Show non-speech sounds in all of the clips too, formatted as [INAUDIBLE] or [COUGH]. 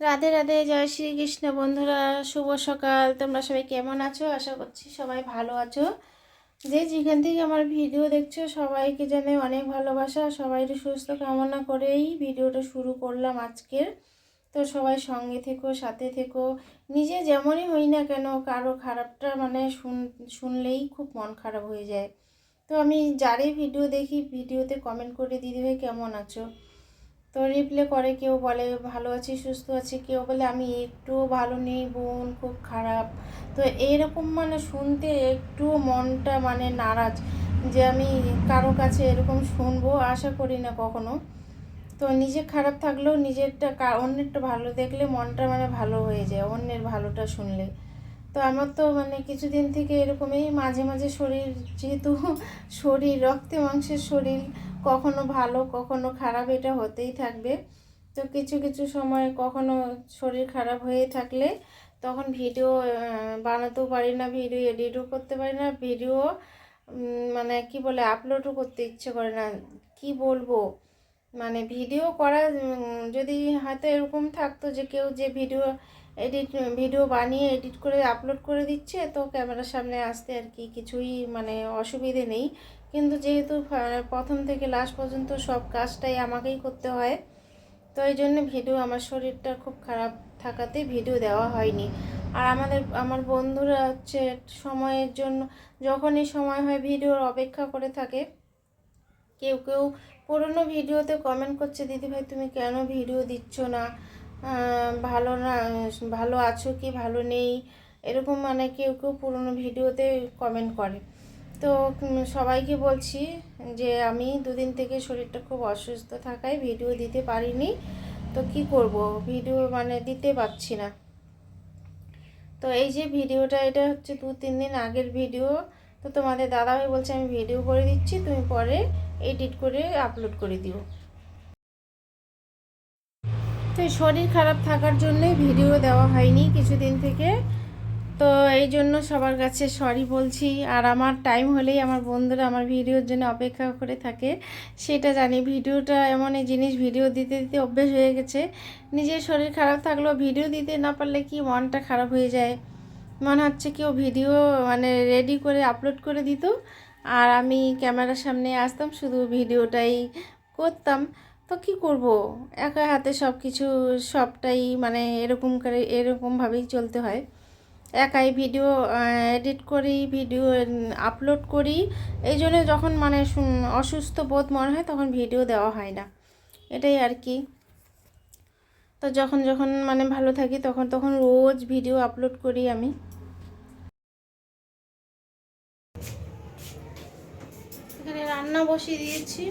রাধে রাধে, জয় শ্রীকৃষ্ণ বন্ধুরা, শুভ সকাল। তোমরা সবাই কেমন আছো? আশা করছি সবাই ভালো আছো। যে যেখান থেকে আমার ভিডিও দেখছ, সবাইকে জানে অনেক ভালোবাসা। সবাই সুস্থ কামনা করেই ভিডিওটা শুরু করলাম আজকের। তো সবাই সঙ্গে থেকো, সাথে থেকো। নিজে যেমনই হই না কেন, কারও খারাপটা মানে শুন, শুনলেই খুব মন খারাপ হয়ে যায়। তো আমি যারই ভিডিও দেখি, ভিডিওতে কমেন্ট করে দিদিভাই কেমন আছো? তো রিপ্লে করে, কেউ বলে, ভালো আছি, সুস্থ আছি। কেউ বলে, আমি একটুও ভালো নেই, বোন, খুব খারাপ। তো এইরকম মানে শুনতে একটু মনটা মানে নারাজ যে আমি কারও কাছে এরকম শুনব, আশা করি না কখনো। তো নিজে খারাপ থাকলেও নিজেরটা অন্যেরটা ভালো দেখলে মনটা মানে ভালো হয়ে যায়, অন্যের ভালোটা শুনলে। তো আমার তো মানে কিছুদিন থেকে এরকমই মাঝে মাঝে শরীর যেহেতু [LAUGHS] শরীর, রক্তে মাংসের শরীর কখনো ভালো, কখনো খারাপ এটা হতেই থাকবে। তো কিছু কিছু সময় কখনো শরীর খারাপ হয়ে থাকলে তখন ভিডিও বানাতেও পারি না, ভিডিও এডিটও করতে পারি না, ভিডিও মানে কি বলে আপলোডও করতে ইচ্ছে করে না। কি বলব? মানে ভিডিও করা যদি হয়তো এরকম থাকতো যে কেউ যে ভিডিও এডিট ভিডিও বানিয়ে এডিট করে আপলোড করে দিচ্ছে। তো ক্যামেরার সামনে আসতে আর কি কিছুই মানে অসুবিধে নেই। কিন্তু যেহেতু প্রথম থেকে লাস্ট পর্যন্ত সব কাজটাই আমাকেই করতে হয়। তো এই জন্য ভিডিও আমার শরীরটা খুব খারাপ থাকাতে ভিডিও দেওয়া হয়নি। আর আমাদের, আমার বন্ধুরা হচ্ছে সময়ের জন্য, যখনই সময় হয় ভিডিওর অপেক্ষা করে থাকে। কেউ কেউ পুরনো ভিডিওতে কমেন্ট করছে দিদিভাই তুমি কেন ভিডিও দিচ্ছ না? ভালো না, ভালো আছো কি, ভালো নেই? এরকম মানে কেউ কেউ পুরনো ভিডিওতে কমেন্ট করে। তো সবাইকে বলছি যে আমি দুদিন থেকে শরীরটা খুব অসুস্থ থাকায় ভিডিও দিতে পারিনি। তো কি করব? ভিডিও মানে দিতে পারছি না। তো এই যে ভিডিওটা, এটা হচ্ছে দু, তিন দিন আগের ভিডিও। তো তোমাদের দাদাভাই বলছে, আমি ভিডিও করে দিচ্ছি, তুমি পরে এডিট করে আপলোড করে দিও। তো শরীর খারাপ থাকার জন্যই ভিডিও দেওয়া হয়নি কিছুদিন থেকে। তো এই জন্য সবার কাছে সরি বলছি। আর আমার টাইম হলেই আমার বন্ধুরা আমার ভিডিওর জন্য অপেক্ষা করে থাকে। সেটা জানি, ভিডিওটা এমন এই জিনিস, ভিডিও দিতে দিতে অভ্যেস হয়ে গেছে। নিজের শরীর খারাপ থাকলেও ভিডিও দিতে না পারলে কি মনটা খারাপ হয়ে যায়? মনে হচ্ছে কেউ ভিডিও মানে রেডি করে আপলোড করে দিত। আর আমি ক্যামেরার সামনে আসতাম, শুধু ভিডিওটাই করতাম। তো কি করব? একা হাতে সব কিছু সবটাই মানে এরকম করে এরকমভাবেই চলতে হয়। একাই ভিডিও এডিট করি ভিডিও আপলোড করি। এই জন্য যখন মানে অসুস্থ বোধ মনে হয় তখন ভিডিও দেওয়া হয় না। এটাই আর কি। তো যখন যখন মানে ভালো থাকি তখন তখন রোজ ভিডিও আপলোড করি আমি। এখানে রান্না বসিয়ে দিয়েছি।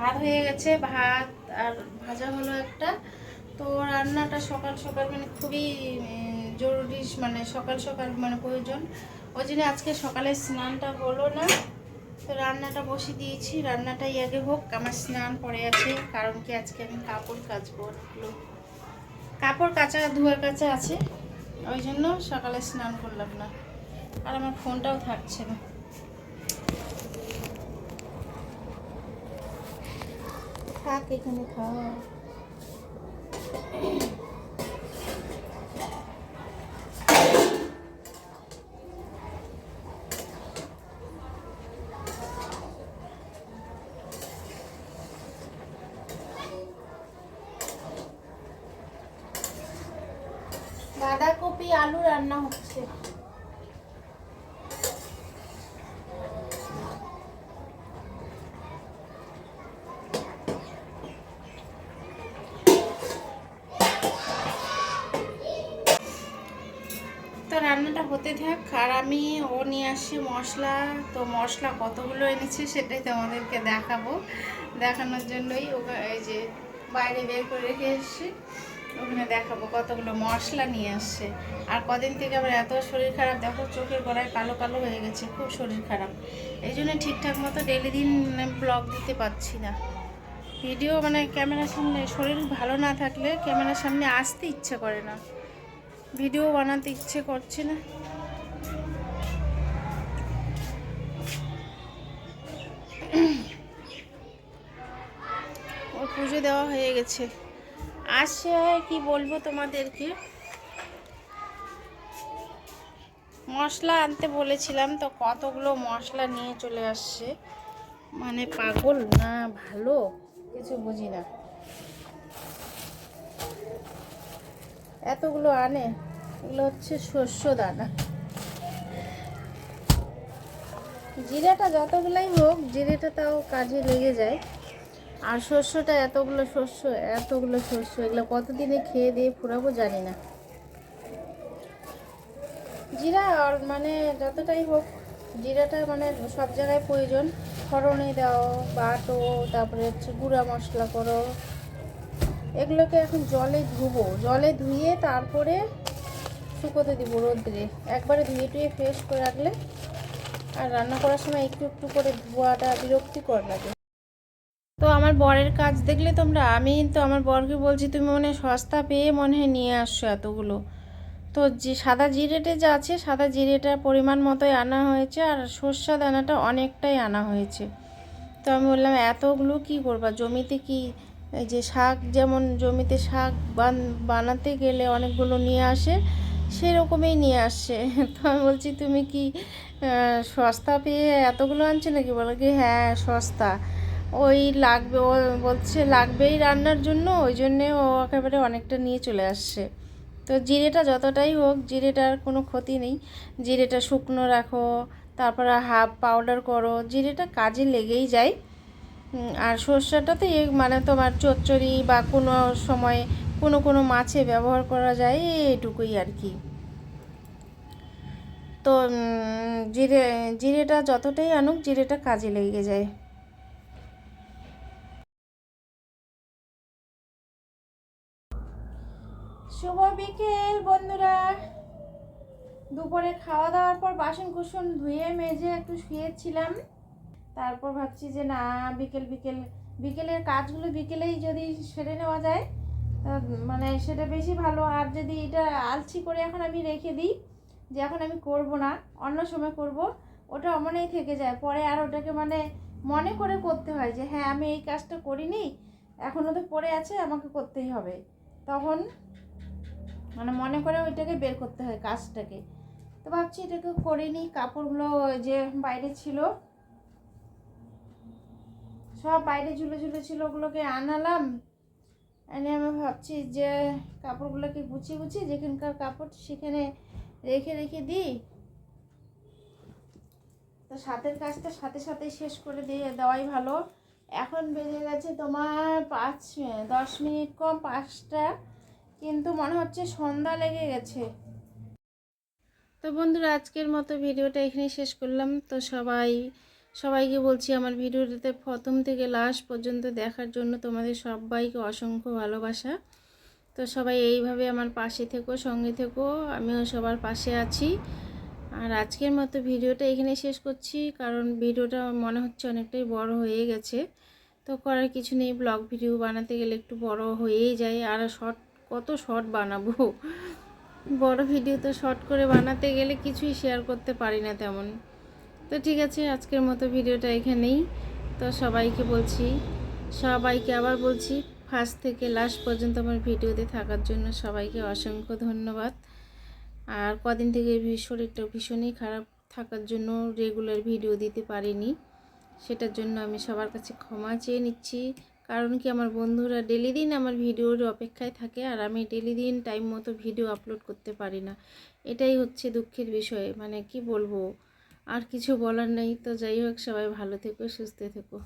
ভাত হয়ে গেছে, ভাত আর ভাজা হলো একটা। তো রান্নাটা সকাল সকাল মানে খুবই জরুরি মানে সকাল সকাল মানে প্রয়োজন। ওই জন্য আজকে সকালে স্নানটা হলো না। তো রান্নাটা বসিয়ে দিয়েছি, রান্নাটাই আগে হোক। আমার স্নান পড়ে আছে, কারণ কি আজকে আমি কাপড় কাচবো অনেকগুলো কাপড় কাচা ধোয়ার কাছে আছে। ওই জন্য সকালে স্নান করলাম না। আর আমার ফোনটাও থাকছে না। থাক এখানে থাক বাঁধাকপি আলু রান্না হচ্ছে তো রান্নাটা হতে থাক, আর আমি ও নিয়ে আসছি মশলা। তো মশলা কতগুলো এনেছি সেটাই তোমাদেরকে দেখাবো। দেখানোর জন্যই এই যে বাইরে বের করে রেখে এসেছি। ওখানে দেখাবো কতগুলো মশলা নিয়ে আসছে। আর কদিন থেকে আবার এত শরীর খারাপ, দেখো চোখের গড়ায় কালো কালো হয়ে গেছে, খুব শরীর খারাপ। এই জন্য ঠিকঠাক মতো ডেলি দিন ব্লগ দিতে পারছি না। ভিডিও মানে ক্যামেরার সামনে, শরীর ভালো না থাকলে ক্যামেরার সামনে আসতে ইচ্ছে করে না। ভিডিও বানাতে ইচ্ছে করছে না। ওর পুজো দেওয়া হয়ে গেছে। আসছে কি বলব তোমাদেরকে? মশলা আনতে বলেছিলাম, তো কতগুলো মশলা নিয়ে চলে আসছে? মানে পাগল না ভালো? কিছু বুঝি না। এতগুলো আনে, এগুলো হচ্ছে শস্য দানা। জিরাটা যতগুলাই হোক, জিরেটা তাও কাজে লেগে যায়। আর শস্যটা এতগুলো শস্য এতগুলো শস্য, এগুলো কতদিনে খেয়ে দিয়ে ফুরাবো জানি না। জিরা আর মানে যতটাই হোক, জিরাটা মানে সব জায়গায় প্রয়োজন। ফড়নে দাও, বাটো, তারপরে হচ্ছে গুঁড়া মশলা করো এগুলোকে এখন জলে ধুবো। জলে ধুয়ে তারপরে শুকোতে দিব রোদ্রে। একবারে ধুয়ে টুয়ে ফ্রেশ করে রাখলে আর রান্না করার সময় একটু একটু করে ধোয়াটা বিরক্তিকর লাগে। তো আমার বরের কাজ দেখলে তোমরা? আমি তো আমার বরকে বলছি, তুমি মনে সস্তা পেয়ে মনে হয় নিয়ে আসছো এতগুলো। তো যে সাদা জিরেটে যা আছে, সাদা জিরেটার পরিমাণ মতোই আনা হয়েছে আর সর্ষা দানাটা অনেকটাই আনা হয়েছে। তো আমি বললাম, এতগুলো কি করবা? জমিতে কি এই যে শাক, যেমন জমিতে শাক বান, বানাতে গেলে অনেকগুলো নিয়ে আসে, সেরকমই নিয়ে আসছে [LAUGHS] তো আমি বলছি, তুমি কি সস্তা পেয়ে এতগুলো আনছো নাকি? বলো কি হ্যাঁ সস্তা। ওই লাগবে, ও বলছে, লাগবেই রান্নার জন্য, ওই জন্যে ও একেবারে অনেকটা নিয়ে চলে আসছে। তো জিরেটা যতটাই হোক জিরেটার কোনো ক্ষতি নেই। জিরেটা শুকনো রাখো, তারপরে হাফ পাউডার করো, জিরেটা কাজে লেগেই যায়। আর সর্ষেটা তো এ মানে তোমার চচ্চড়ি বা কোনো সময় কোনো কোনো মাছে ব্যবহার করা যায় এইটুকুই আর কি। তো জিরে, জিরেটা যতটাই আনুক জিরেটা কাজে লেগে যায়। শুভ বিকেল বন্ধুরা। দুপুরে খাওয়া দাওয়ার পর বাসন কুসন ধুয়ে, মেজে একটু শুয়েছিলাম। তারপর ভাবছি যে না, বিকেল বিকেল, বিকেলের কাজগুলো বিকেলেই যদি সেরে নেওয়া যায় মানে সেটা বেশি ভালো। আর যদি এটা আলছি করে এখন আমি রেখে দিই, যে এখন আমি করব না, অন্য সময় করব, ওটা অমনেই থেকে যায়। পরে আর ওটাকে মানে মনে করে করতে হয় যে হ্যাঁ আমি এই কাজটা করিনি, এখনও তো পড়ে আছে, আমাকে করতেই হবে। তখন মানে মনে করে ওইটাকে বের করতে হয় কাজটাকে। তো ভাবছি এটাকে করে নিই কাপড়গুলো যে বাইরে ছিল সব বাইরে ঝুলে ঝুলে ছিল, ওগুলোকে আনালাম। এনে আমি ভাবছি যে কাপড়গুলোকে গুছিয়ে গুছিয়ে যেখানকার কাপড় সেখানে রেখে রেখে দিই। তো সাথের কাজটা সাথে সাথে শেষ করে দিয়ে দেওয়াই ভালো। এখন বেজে গেছে তোমার পাঁচ দশ মিনিট কম, পাঁচটা। কিন্তু মনে হচ্ছে সন্ধ্যা লেগে গেছে। তো বন্ধুরা, আজকের মতো ভিডিওটা এখানে শেষ করলাম। তো সবাই সবাইকে বলছি আমার ভিডিওটাতে প্রথম থেকে লাস্ট পর্যন্ত দেখার জন্য তোমাদের সবাইকে অসংখ্য ভালোবাসা। তো সবাই এইভাবে আমার পাশে থেকো, সঙ্গে থেকো, আমিও সবার পাশে আছি। আর আজকের মতো ভিডিওটা এখানে শেষ করছি, কারণ ভিডিওটা মনে হচ্ছে অনেকটাই বড় হয়ে গেছে। তো করার কিছু নেই ব্লগ ভিডিও বানাতে গেলে একটু বড় হয়েই যায়, আর শর্ট কত শর্ট বানাবো? বড় ভিডিও তো শর্ট করে বানাতে গেলে কিছুই শেয়ার করতে পারি না তেমন। তো ঠিক আছে, আজকের মতো ভিডিওটা এখানেই। তো সবাইকে বলছি, সবাইকে আবার বলছি, ফার্স্ট থেকে লাস্ট পর্যন্ত আমার ভিডিওতে থাকার জন্য সবাইকে অসংখ্য ধন্যবাদ। আর কদিন থেকে শরীরটা ভীষণই খারাপ থাকার জন্য রেগুলার ভিডিও দিতে পারিনি। সেটার জন্য আমি সবার কাছে ক্ষমা চেয়ে নিচ্ছি। কারণ কি আমার বন্ধুরা ডেলি দিন আমার ভিডিওর অপেক্ষায় থাকে আর আমি ডেলি দিন টাইম মতো ভিডিও আপলোড করতে পারি না। এটাই হচ্ছে দুঃখের বিষয়। মানে কি বলব? আর কিছু বলার নেই। তো যাই হোক সবাই ভালো থেকো সুস্থ থেকো।